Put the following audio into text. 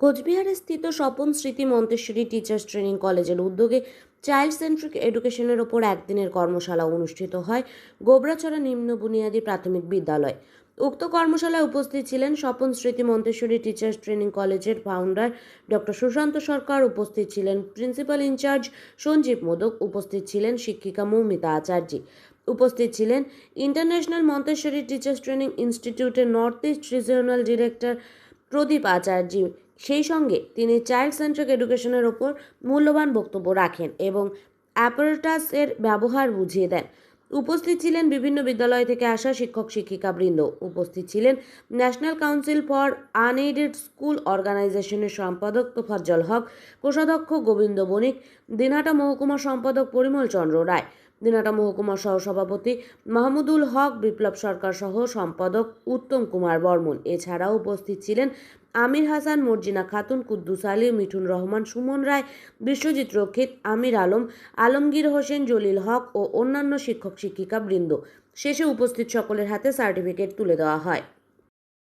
কোচবিহারে স্থিত Swapan Smriti Montessori teachers training কলেজের উদ্যোগে চাইল্ড সেন্ট্রিক এডুকেশনের ওপর একদিনের কর্মশালা অনুষ্ঠিত হয় গোবরাছড়া নিম্ন বুনিয়াদী প্রাথমিক বিদ্যালয়। উক্ত কর্মশালায় উপস্থিত ছিলেন Swapan Smriti Montessori teachers training কলেজের ফাউন্ডার ডক্টর সুশান্ত সরকার, উপস্থিত ছিলেন প্রিন্সিপাল ইনচার্জ সঞ্জীব মোদক, উপস্থিত ছিলেন শিক্ষিকা মৌমিতা আচার্যী। উপস্থিত ছিলেন ইন্টারন্যাশনাল মন্তেশ্বরী টিচার্স ট্রেনিং ইনস্টিটিউটের north east regional director Pradip Acharya. সেই সঙ্গে তিনি চাইল্ড সেন্ট্রিক এডুকেশনের ওপর মূল্যবান বক্তব্য রাখেন এবং অ্যাপারেটাসের ব্যবহার বুঝিয়ে দেন। উপস্থিত ছিলেন বিভিন্ন বিদ্যালয় থেকে আসা শিক্ষক শিক্ষিকা বৃন্দ উপস্থিত ছিলেন national council for unaided school অর্গানাইজেশনের সম্পাদক তোফাজ্জল হক, কোষাধ্যক্ষ গোবিন্দ বণিক, দিনহাটা মহকুমা সম্পাদক পরিমল চন্দ্র রায় দিনহাটা মহকুমা সহসভাপতি মাহমুদুল হক, বিপ্লব সরকার সহ সম্পাদক উত্তম কুমার বর্মন। এছাড়াও উপস্থিত ছিলেন আমির হাসান, মর্জিনা খাতুন, কুদ্দুস আলী, মিঠুন রহমান, সুমন রায়, বিশ্বজিৎ রক্ষিত, আমির আলম, আলমগীর হোসেন, জলিল হক ও অন্যান্য শিক্ষক শিক্ষিকা বৃন্দ শেষে উপস্থিত সকলের হাতে সার্টিফিকেট তুলে দেওয়া হয়।